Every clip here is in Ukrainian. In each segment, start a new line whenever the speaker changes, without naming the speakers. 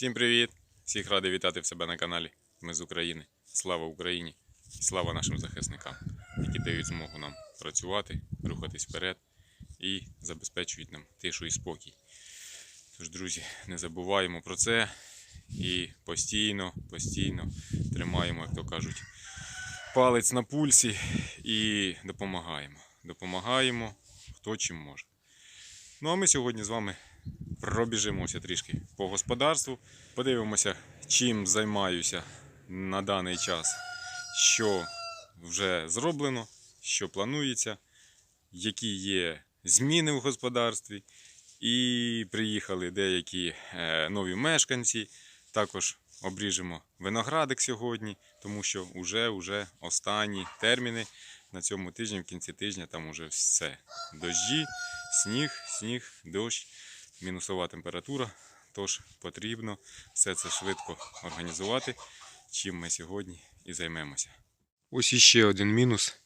Всім привіт! Всіх радий вітати в себе на каналі. Ми з України. Слава Україні! І слава нашим захисникам, які дають змогу нам працювати, рухатись вперед і забезпечують нам тишу і спокій. Тож, друзі, не забуваємо про це і постійно, постійно тримаємо, як то кажуть, палець на пульсі і допомагаємо. Допомагаємо, хто чим може. Ну а ми сьогодні з вами пробіжимося трішки по господарству, подивимося, чим займаюся на даний час, що вже зроблено, що планується, які є зміни в господарстві. І приїхали деякі е, нові мешканці. Також обріжемо виноградик сьогодні, тому що вже, вже останні терміни на цьому тижні, в кінці тижня, там уже все. Дожді, сніг, сніг, дощ, мінусова температура. Тож потрібно все це швидко організувати, чим ми сьогодні і займемося. Ось іще один мінус,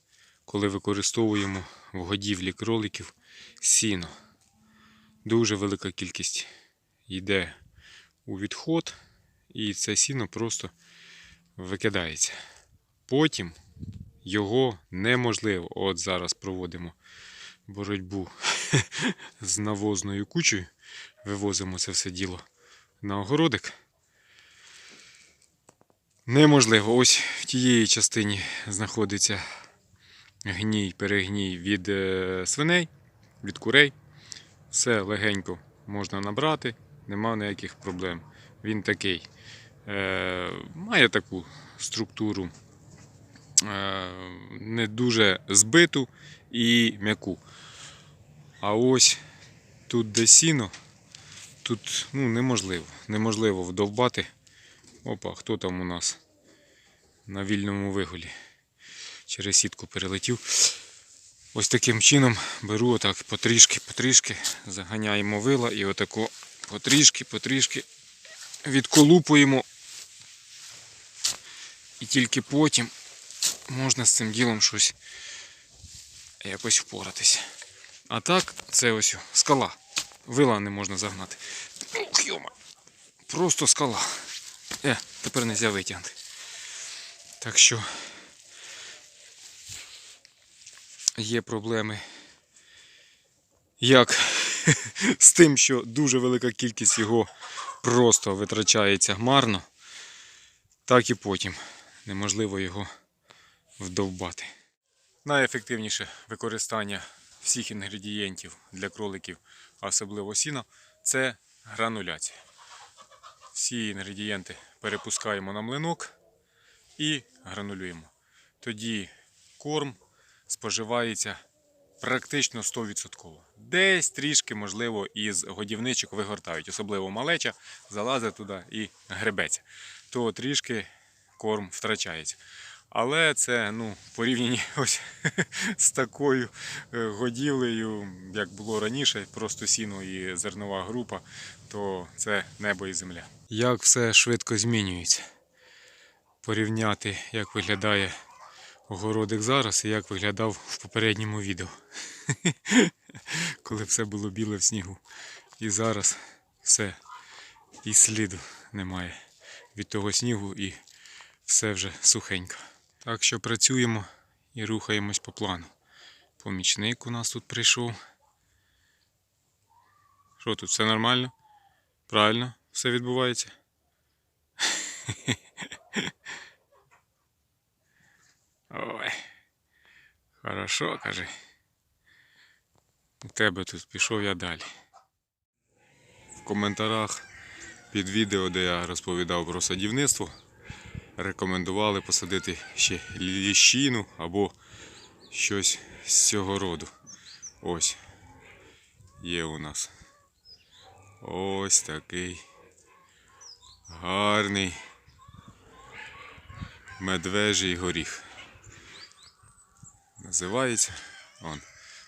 коли використовуємо в годівлі кроликів сіно. Дуже велика кількість йде у відход, і це сіно просто викидається. Потім його неможливо. От зараз проводимо боротьбу з навозною кучею. Вивозимо це все діло на огородик. Неможливо. Ось в тієї частині знаходиться гній, перегній від е, свиней, від курей. Все легенько можна набрати, нема ніяких проблем. Він такий. Е, має таку структуру е, не дуже збиту і м'яку. А ось тут де сіно, тут ну, неможливо. Неможливо вдовбати. Опа, хто там у нас на вільному вигулі? Через сітку перелетів. Ось таким чином беру отак потрішки, потрішки, заганяємо вила і отако потрішки, потрішки відколупуємо. І тільки потім можна з цим ділом щось якось впоратися. А так, це ось скала. Вила не можна загнати. Ух, йома. Просто скала. Е, тепер не можна витягнути. Так що є проблеми як з тим, що дуже велика кількість його просто витрачається марно, так і потім неможливо його вдовбати. Найефективніше використання всіх інгредієнтів для кроликів, а особливо сіна, це грануляція. Всі інгредієнти перепускаємо на млинок і гранулюємо. Тоді корм споживається практично 100%. Десь трішки, можливо, із годівничок вигортають, особливо малеча залазить туди і гребеться. То трішки корм втрачається. Але це ну, порівняні ось з такою е, годівлею, як було раніше, просто сіно і зернова група, то це небо і земля. Як все швидко змінюється. Порівняти, як виглядає огородик зараз і як виглядав в попередньому відео. Коли все було біле в снігу. І зараз все і сліду немає від того снігу і все вже сухенько. Так що працюємо і рухаємось по плану. Помічник у нас тут прийшов. Що тут, все нормально? Правильно все відбувається? Ой. Хорошо, кажи. У тебе тут пішов я далі. В коментарях під відео, де я розповідав про садівництво, рекомендували посадити ще ліщину або щось з цього роду. Ось. Є у нас. Ось такий гарний медвежий горіх. Називається. Он,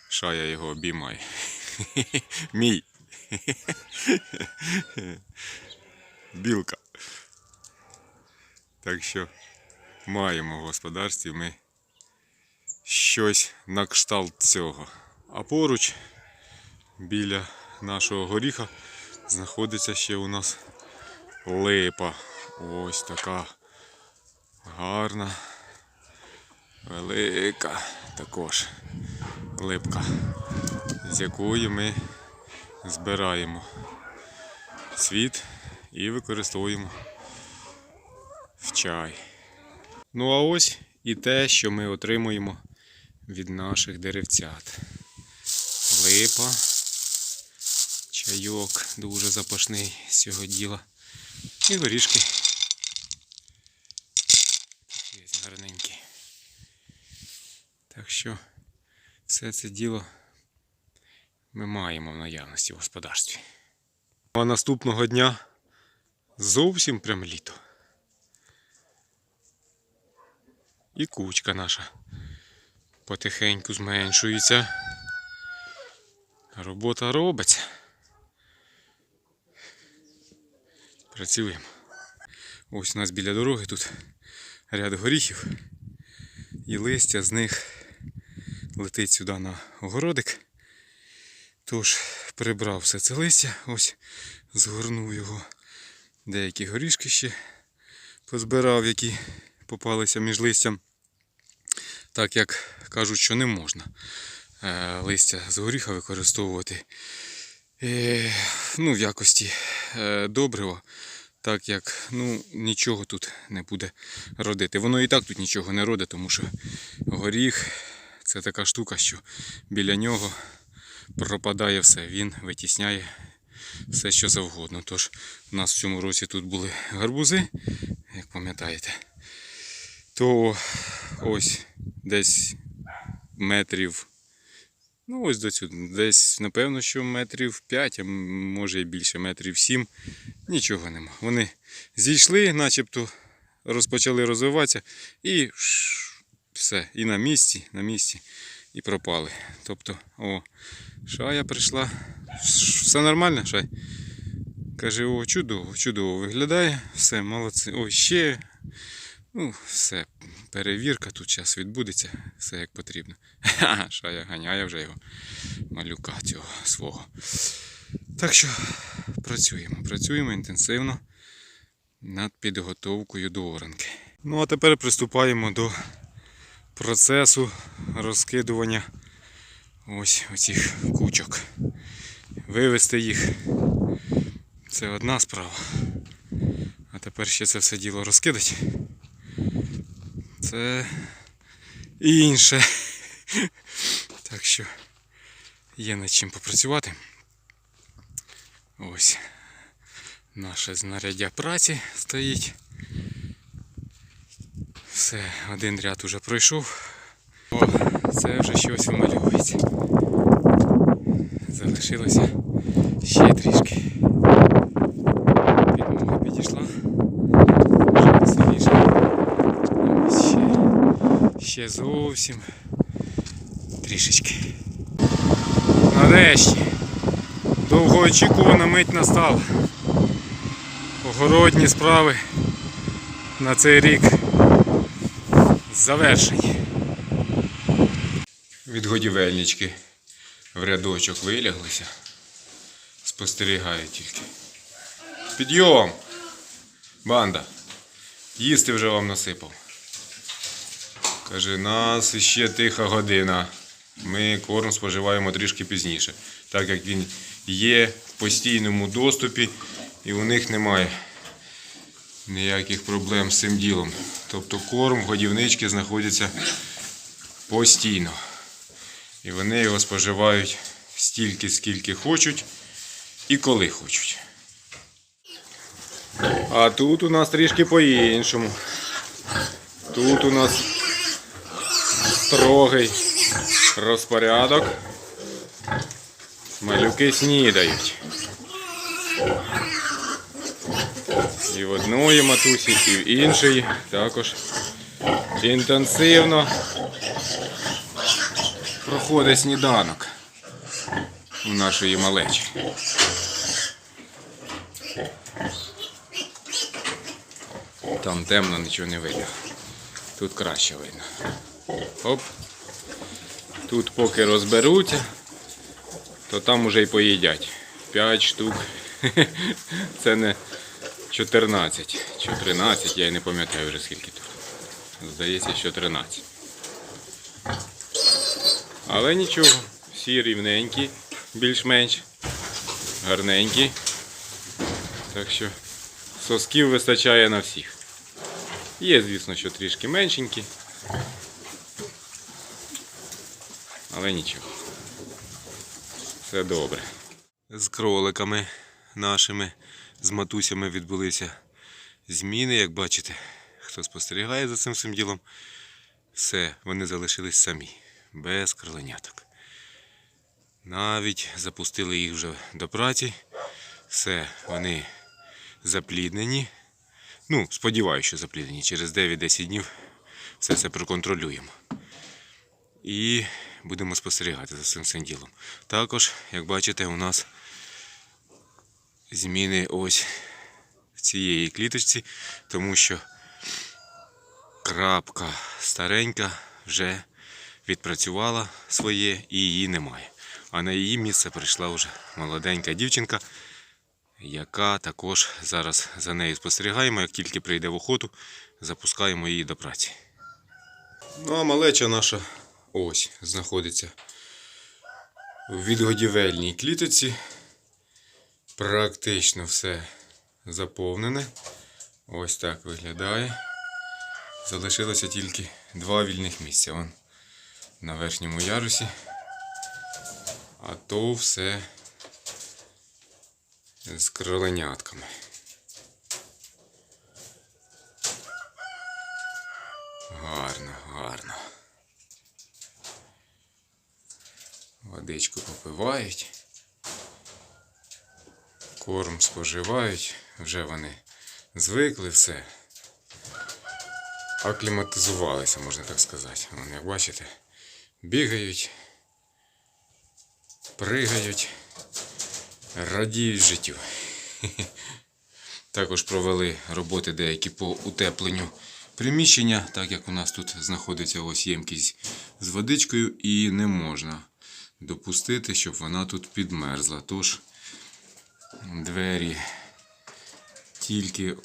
шая його обіймає. Мій. Білка. Так що маємо в господарстві ми щось на кшталт цього. А поруч біля нашого горіха знаходиться ще у нас липа. Ось така гарна, велика також липка, з якої ми збираємо цвіт і використовуємо в чай. Ну а ось і те, що ми отримуємо від наших деревцят. Липа, чайок дуже запашний з цього діла. І горішки. Такі гарненькі. Так що все це діло ми маємо в наявності в господарстві. А наступного дня зовсім прям літо. І кучка наша потихеньку зменшується. Робота робиться. Працюємо. Ось у нас біля дороги тут ряд горіхів. І листя з них летить сюди на огородик. Тож прибрав все це листя, ось згорнув його. Деякі горішки ще позбирав, які попалися між листям. Так як кажуть, що не можна е, листя з горіха використовувати е, ну, в якості е, добрива, так як ну, нічого тут не буде родити. Воно і так тут нічого не родить, тому що горіх це така штука, що біля нього пропадає все. Він витісняє все, що завгодно. Тож у нас в цьому році тут були гарбузи, як пам'ятаєте, то ось десь метрів. Ну, ось до сюди. Десь, напевно, що метрів 5, а може і більше, метрів 7. Нічого нема. Вони зійшли, начебто розпочали розвиватися і все. І на місці, на місці, і пропали. Тобто, о, шая прийшла. Все нормально, шай? Каже, о, чудово, чудово виглядає, все, молодці. Ой, ще. Ну, все, перевірка тут зараз відбудеться, все як потрібно. Ха-ха, Шая ганяє вже його малюка цього свого. Так що працюємо, працюємо інтенсивно над підготовкою до оранки. Ну а тепер приступаємо до процесу розкидування ось оцих кучок. Вивести їх це одна справа. А тепер ще це все діло розкидати. Це інше. Так що є над чим попрацювати. Ось наше знаряддя праці стоїть. Все, один ряд уже пройшов. О, це вже щось вимальовується. Залишилося ще трішки. Підмога підійшла. Вже веселіше. Ось ще, зовсім трішечки. Нарешті. Довгоочікувана мить настала. Огородні справи на цей рік завершені. Відгодівельнички в рядочок виляглися. Спостерігають тільки. Підйом! Банда! Їсти вже вам насипав. Каже, нас іще тиха година. Ми корм споживаємо трішки пізніше, так як він є в постійному доступі і у них немає ніяких проблем з цим ділом. Тобто корм в годівничці знаходиться постійно. І вони його споживають стільки, скільки хочуть і коли хочуть. А тут у нас трішки по-іншому. Тут у нас строгий розпорядок. Малюки снідають. І в одної матусі, і в іншої також інтенсивно проходить сніданок у нашої малечі. Там темно, нічого не видно. Тут краще видно. Оп. Тут поки розберуться, то там уже й поїдять. П'ять штук. Це не 14. Чи 13, я й не пам'ятаю вже скільки тут. Здається, що 13. Але нічого, всі рівненькі, більш-менш гарненькі. Так що сосків вистачає на всіх. Є, звісно, що трішки меншенькі. Але нічого. Все добре. З кроликами нашими, з матусями відбулися зміни, як бачите, хто спостерігає за цим всім ділом. Все, вони залишились самі, без кроленяток. Навіть запустили їх вже до праці. Все, вони запліднені. Ну, сподіваюся, що запліднені. Через 9-10 днів все це проконтролюємо. І будемо спостерігати за цим всім ділом. Також, як бачите, у нас зміни ось в цієї кліточці, тому що крапка старенька вже відпрацювала своє і її немає. А на її місце прийшла вже молоденька дівчинка, яка також зараз за нею спостерігаємо. Як тільки прийде в охоту, запускаємо її до праці. Ну а малеча наша ось знаходиться в відгодівельній клітоці. Практично все заповнене. Ось так виглядає. Залишилося тільки два вільних місця. Вон на верхньому ярусі. А то все з кроленятками. Гарно, гарно. Водичку попивають. Корм споживають, вже вони звикли все. Акліматизувалися, можна так сказати. Вон, як бачите, бігають, пригають, радіють життю. Також провели роботи деякі по утепленню приміщення, так як у нас тут знаходиться ось ємкість з водичкою, і не можна допустити, щоб вона тут підмерзла. Тож двері тільки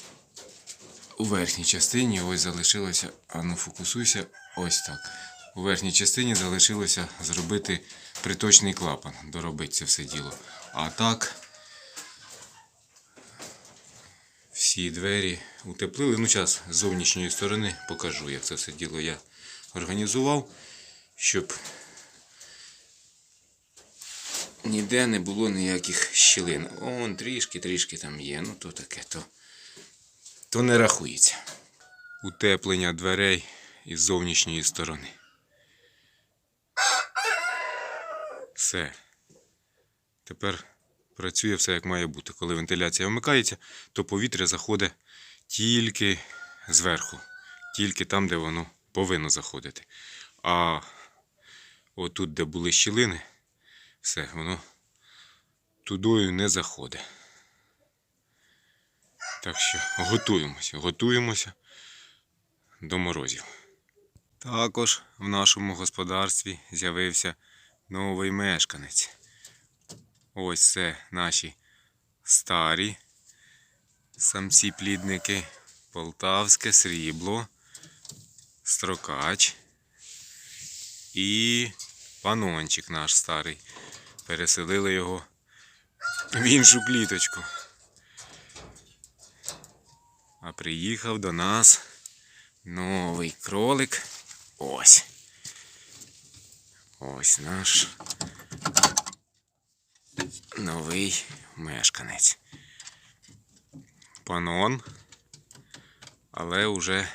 у верхній частині ось залишилося, а ну фокусуйся, ось так. У верхній частині залишилося зробити приточний клапан, доробити це все діло. А так всі двері утеплили. Ну, зараз з зовнішньої сторони покажу, як це все діло я організував, щоб ніде не було ніяких щілин. Он трішки-трішки там є, ну то таке, то, то не рахується. Утеплення дверей із зовнішньої сторони. Все. Тепер працює все як має бути. Коли вентиляція вмикається, то повітря заходить тільки зверху, тільки там, де воно повинно заходити. А отут, де були щілини, все, воно тудою не заходить. Так що готуємося, готуємося до морозів. Також в нашому господарстві з'явився новий мешканець. Ось це наші старі самці-плідники, полтавське срібло, строкач і панончик наш старий. Переселили його в іншу кліточку. А приїхав до нас новий кролик. Ось. Ось наш новий мешканець. Панон. Але вже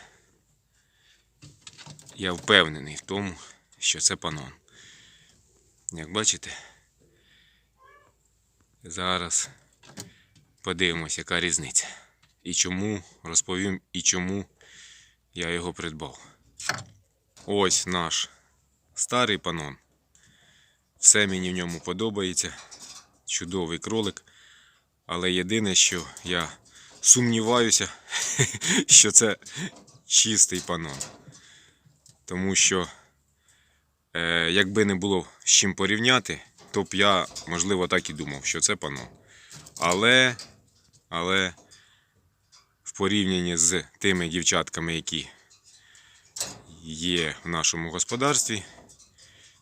я впевнений в тому, що це панон. Як бачите, зараз подивимось, яка різниця. І чому розповім і чому я його придбав. Ось наш старий панон. Все мені в ньому подобається. Чудовий кролик. Але єдине, що я сумніваюся, що це чистий панон. Тому що, е, якби не було з чим порівняти, то б я, можливо, так і думав, що це панон. Але, але порівнянні з тими дівчатками, які є в нашому господарстві,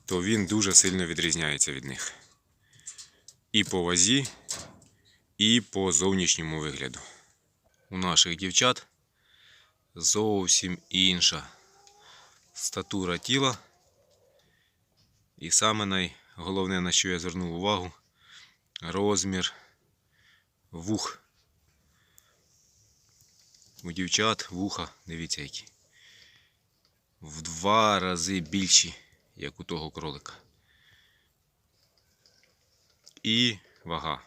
то він дуже сильно відрізняється від них. І по вазі, і по зовнішньому вигляду. У наших дівчат зовсім інша статура тіла. І саме найголовне, на що я звернув увагу, розмір вух. У дівчат вуха, дивіться які. В два рази більші, як у того кролика. І вага.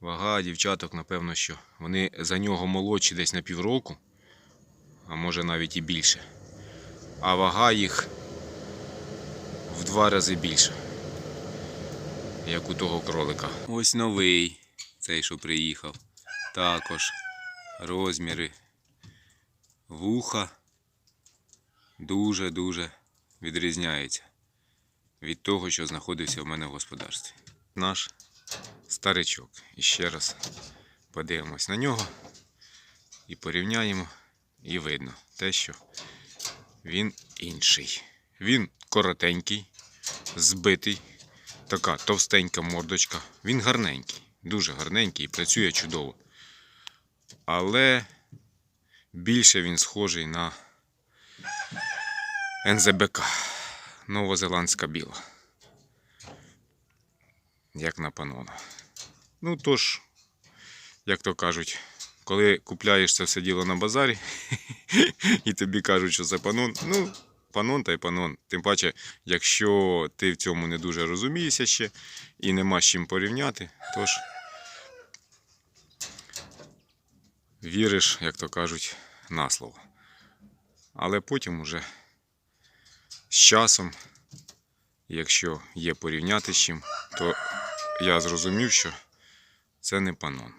Вага дівчаток, напевно, що вони за нього молодші десь на півроку, а може навіть і більше. А вага їх в два рази більша, як у того кролика. Ось новий, цей, що приїхав. Також розміри вуха дуже-дуже відрізняються від того, що знаходився в мене в господарстві. Наш старичок. І ще раз подивимось на нього і порівняємо, і видно те, що він інший. Він коротенький, збитий, така товстенька мордочка. Він гарненький, дуже гарненький і працює чудово. Але більше він схожий на НЗБК. Новозеландська біла. Як на панона. Ну тож, як то кажуть, коли купляєш це все діло на базарі, і тобі кажуть, що це панон, ну, панон та й панон. Тим паче, якщо ти в цьому не дуже розумієшся ще і нема з чим порівняти, тож віриш, як то кажуть, на слово. Але потім уже з часом, якщо є порівняти з чим, то я зрозумів, що це не панон.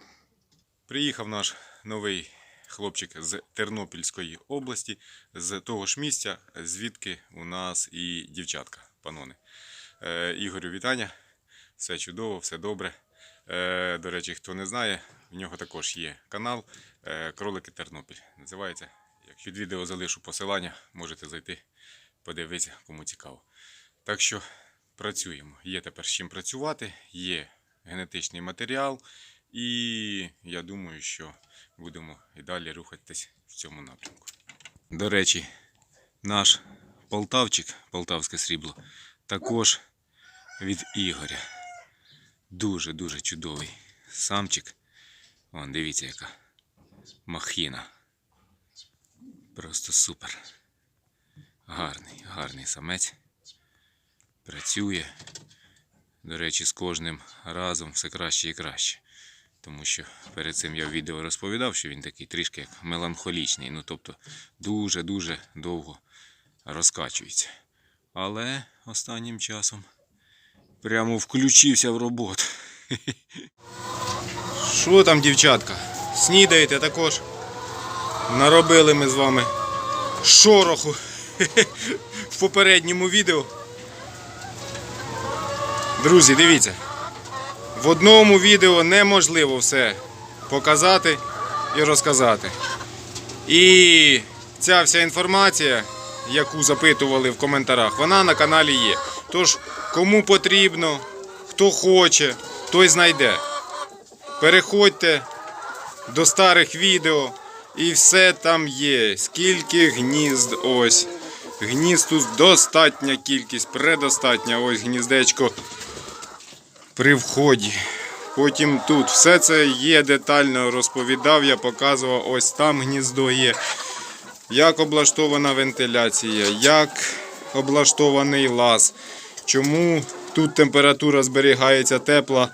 Приїхав наш новий хлопчик з Тернопільської області, з того ж місця, звідки у нас і дівчатка, панони. Е, Ігорю, вітання. Все чудово, все добре. Е, до речі, хто не знає, в нього також є канал е, Кролики Тернопіль. Називається. Під відео залишу посилання, можете зайти, подивитися, кому цікаво. Так що працюємо. Є тепер з чим працювати, є генетичний матеріал, і я думаю, що будемо і далі рухатись в цьому напрямку. До речі, наш полтавчик, полтавське срібло, також від Ігоря. Дуже-дуже чудовий самчик. Вон, дивіться, яка махіна. Просто супер. Гарний, гарний самець. Працює. До речі, з кожним разом все краще і краще. Тому що перед цим я в відео розповідав, що він такий трішки як меланхолічний. Ну тобто дуже-дуже довго розкачується. Але останнім часом прямо включився в роботу. Що там, дівчатка? Снідаєте також? Наробили ми з вами шороху в попередньому відео. Друзі, дивіться. В одному відео неможливо все показати і розказати. І ця вся інформація, яку запитували в коментарях, вона на каналі є. Тож, кому потрібно, хто хоче, той знайде. Переходьте до старих відео і все там є. Скільки гнізд ось. Гнізд тут достатня кількість, предостатня. Ось гніздечко при вході. Потім тут все це є детально розповідав, я показував, ось там гніздо є. Як облаштована вентиляція, як облаштований лаз, чому тут температура зберігається тепла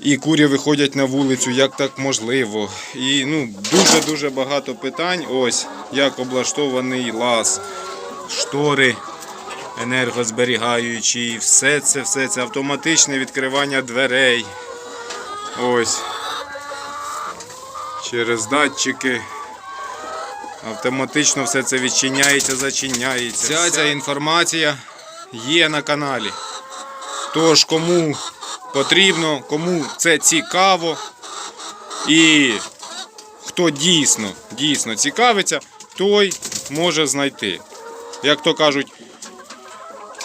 і курі виходять на вулицю, як так можливо. І ну, дуже-дуже багато питань. Ось як облаштований лаз, штори енергозберігаючі, все це, все це автоматичне відкривання дверей. Ось. Через датчики. Автоматично все це відчиняється, зачиняється. Вся ця інформація є на каналі. Тож, кому потрібно, кому це цікаво і хто дійсно, дійсно цікавиться, той може знайти. Як то кажуть,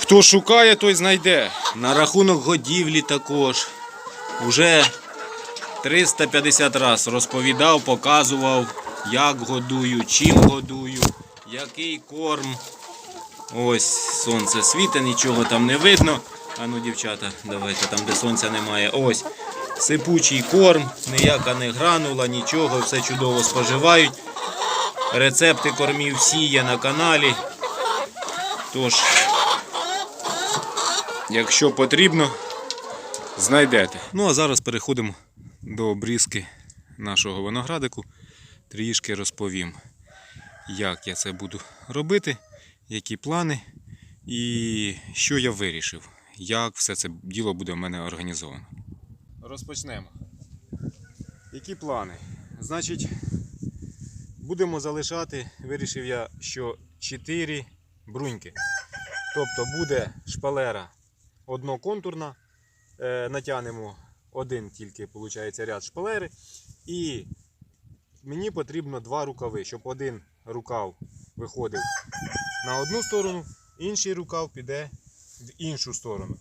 хто шукає, той знайде.
На рахунок годівлі також. Уже 350 раз розповідав, показував, як годую, чим годую, який корм. Ось сонце світе, нічого там не видно. А ну, дівчата, давайте там, де сонця немає. Ось. Сипучий корм, ніяка не гранула, нічого, все чудово споживають. Рецепти кормів всі є на каналі. Тож,
Якщо потрібно, знайдете.
Ну а зараз переходимо до обрізки нашого виноградику. Трішки розповім, як я це буду робити, які плани і що я вирішив, як все це діло буде в мене організовано.
Розпочнемо. Які плани? Значить, будемо залишати, вирішив я, що 4 бруньки. Тобто буде шпалера одноконтурна, е, натягнемо один тільки виходить, ряд шпалери. І мені потрібно два рукави, щоб один рукав виходив на одну сторону, інший рукав піде в іншу сторону.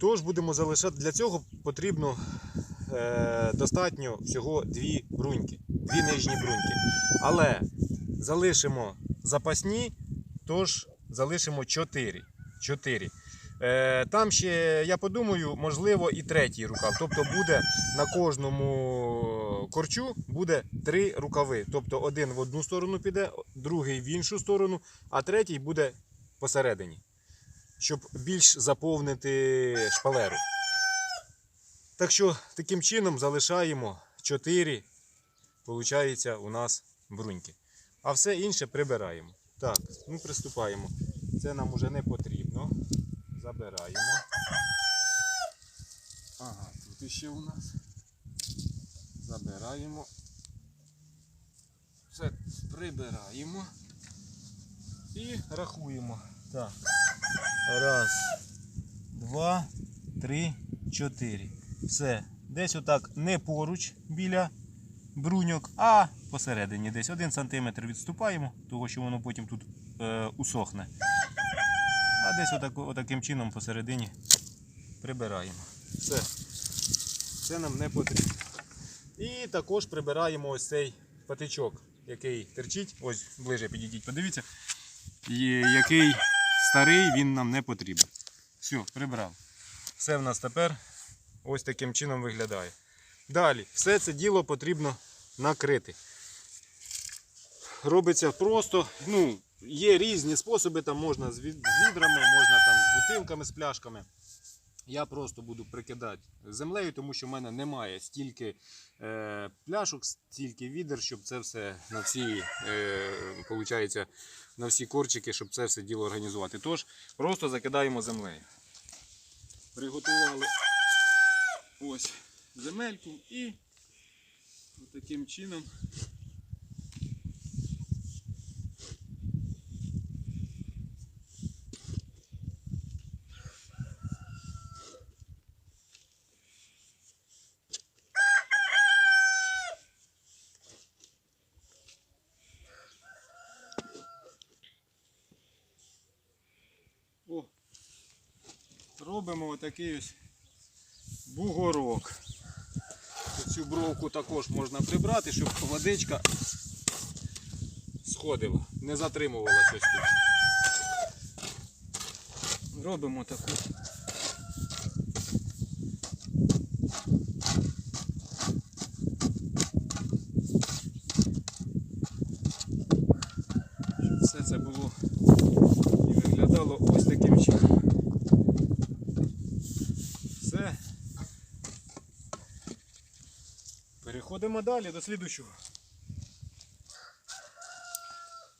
Тож будемо залишати. Для цього потрібно е, достатньо всього дві бруньки, дві нижні бруньки. Але залишимо запасні, тож залишимо чотири. Е, там ще, я подумаю, можливо, і третій рукав. Тобто буде на кожному корчу буде три рукави. Тобто один в одну сторону піде, другий в іншу сторону, а третій буде посередині щоб більш заповнити шпалеру. Так що таким чином залишаємо 4, виходить, у нас бруньки. А все інше прибираємо. Так, ну приступаємо. Це нам уже не потрібно. Забираємо. Ага, тут іще у нас. Забираємо. Все прибираємо. І рахуємо. Так.
Раз, два, три, чотири. Все. Десь отак не поруч біля бруньок, а посередині десь один сантиметр відступаємо, того що воно потім тут е, усохне. Десь отак, отаким чином посередині прибираємо.
Все. Це нам не потрібно. І також прибираємо ось цей патичок, який терчить. Ось ближе підійдіть, подивіться. І який старий, він нам не потрібен. Все, прибрав. Все в нас тепер ось таким чином виглядає. Далі, все це діло потрібно накрити. Робиться просто, ну, є різні способи, там можна з відрами, можна там з бутилками, з пляшками. Я просто буду прикидати землею, тому що в мене немає стільки е, пляшок, стільки відер, щоб це все на всі, е, получається, на всі корчики, щоб це все діло організувати. Тож просто закидаємо землею. Приготували ось земельку і таким чином. О, робимо отакий ось бугорок. Цю бровку також можна прибрати, щоб водичка сходила, не затримувалася ось тут. Робимо таку. Щоб все це було і виглядало ось таким чином. Все. Переходимо далі до слідущого.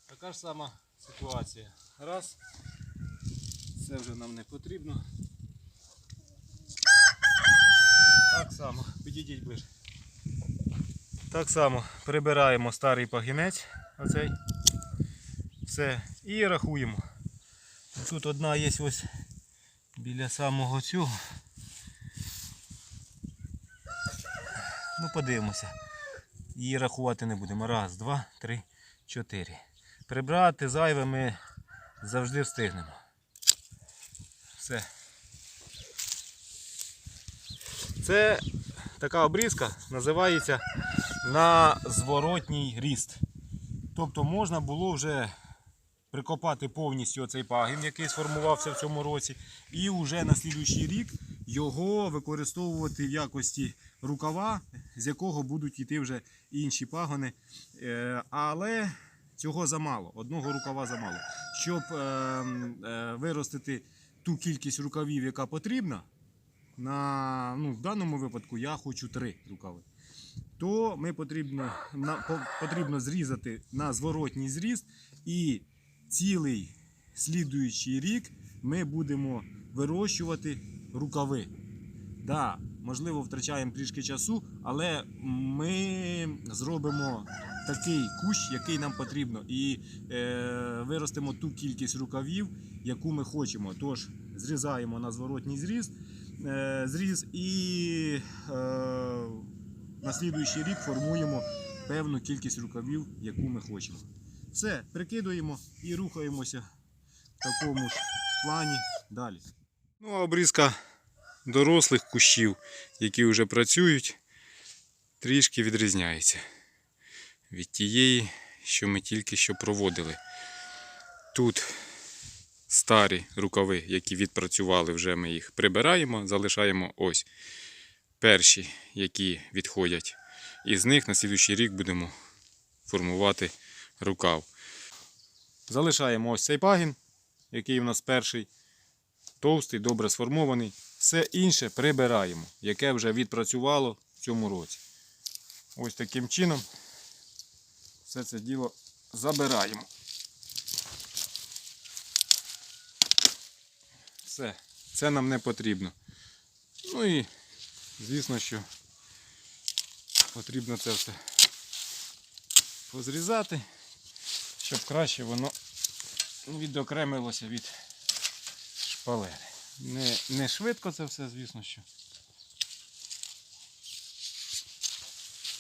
Така ж сама ситуація. Раз. Це вже нам не потрібно. Так само, підійдіть ближче. Так само прибираємо старий пагінець, оцей. Все. І рахуємо. Тут одна є ось біля самого цього. Ну, подивимося.
і рахувати не будемо. Раз, два, три, чотири. Прибрати зайве ми завжди встигнемо. Все. Це така обрізка називається на зворотній ріст. Тобто можна було вже прикопати повністю цей пагін, який сформувався в цьому році, і вже на слідуючий рік його використовувати в якості рукава, з якого будуть йти вже інші пагони. Е, Але цього замало, одного рукава замало. Щоб е, е, виростити ту кількість рукавів, яка потрібна, на, ну, в даному випадку я хочу три рукави. То ми потрібно, на, по, потрібно зрізати на зворотній зріст і цілий слідуючий рік ми будемо вирощувати рукави. Да, можливо, втрачаємо трішки часу, але ми зробимо такий кущ, який нам потрібно, і е, виростимо ту кількість рукавів, яку ми хочемо. Тож зрізаємо на зворотній зріз, е, зріз і е, на слідуючий рік формуємо певну кількість рукавів, яку ми хочемо. Все, прикидуємо і рухаємося в такому ж плані далі. Ну, обрізка дорослих кущів, які вже працюють, трішки відрізняється від тієї, що ми тільки що проводили. Тут старі рукави, які відпрацювали, вже ми їх прибираємо, залишаємо ось перші, які відходять. І з них на слідуючий рік будемо формувати рукав. Залишаємо ось цей пагін, який у нас перший, товстий, добре сформований. Все інше прибираємо, яке вже відпрацювало в цьому році. Ось таким чином все це діло забираємо. Все, це нам не потрібно. Ну і звісно, що потрібно це все позрізати, щоб краще воно відокремилося від шпалери. Не, не швидко це все, звісно, що.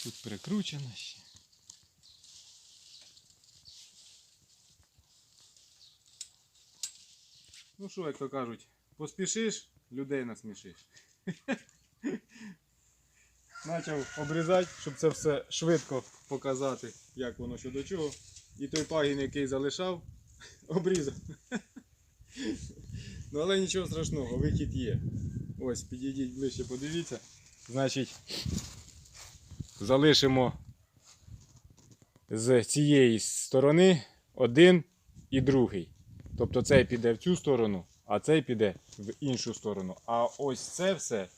Тут прикручено ще. Ну що, як то кажуть, поспішиш, людей насмішиш. Почав обрізати, щоб це все швидко показати, як воно що до чого. І той пагін, який залишав, обрізав. Ну але нічого страшного, вихід є. Ось, підійдіть ближче, подивіться. Значить, залишимо з цієї сторони один і другий. Тобто цей піде в цю сторону, а цей піде в іншу сторону. А ось це все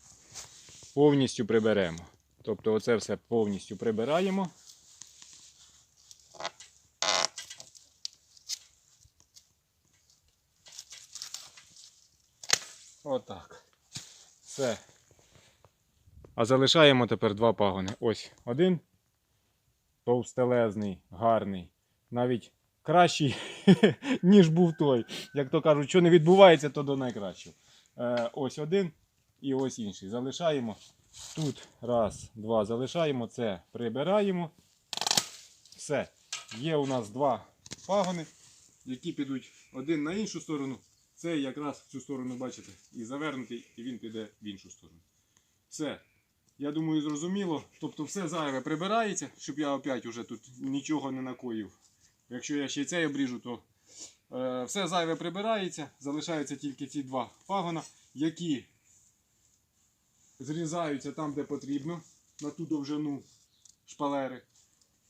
повністю приберемо. Тобто оце все повністю прибираємо. Отак. Все. А залишаємо тепер два пагони. Ось один товстелезний, гарний. Навіть кращий, ніж був той. Як то кажуть, що не відбувається, то до найкращого. Е, ось один і ось інший. Залишаємо. Тут раз, два залишаємо, це прибираємо. Все. Є у нас два пагони, які підуть один на іншу сторону. Це якраз в цю сторону, бачите, і завернутий, і він піде в іншу сторону. Все. Я думаю, зрозуміло. Тобто все зайве прибирається, щоб я опять уже тут нічого не накоїв. Якщо я ще цей обріжу, то е, все зайве прибирається, залишаються тільки ці два пагона, які зрізаються там, де потрібно, на ту довжину шпалери.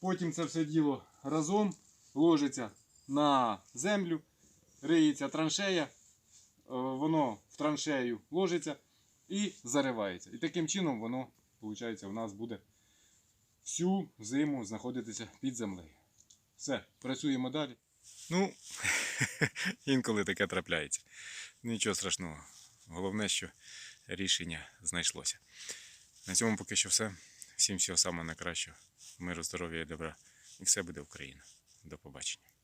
Потім це все діло разом ложиться на землю, риється траншея, воно в траншею ложиться і заривається. І таким чином воно, виходить, у нас буде всю зиму знаходитися під землею. Все, працюємо далі. Ну, інколи таке трапляється. Нічого страшного. Головне, що рішення знайшлося. На цьому поки що все. Всім всього самого найкращого. Миру, здоров'я і добра. І все буде Україна. До побачення.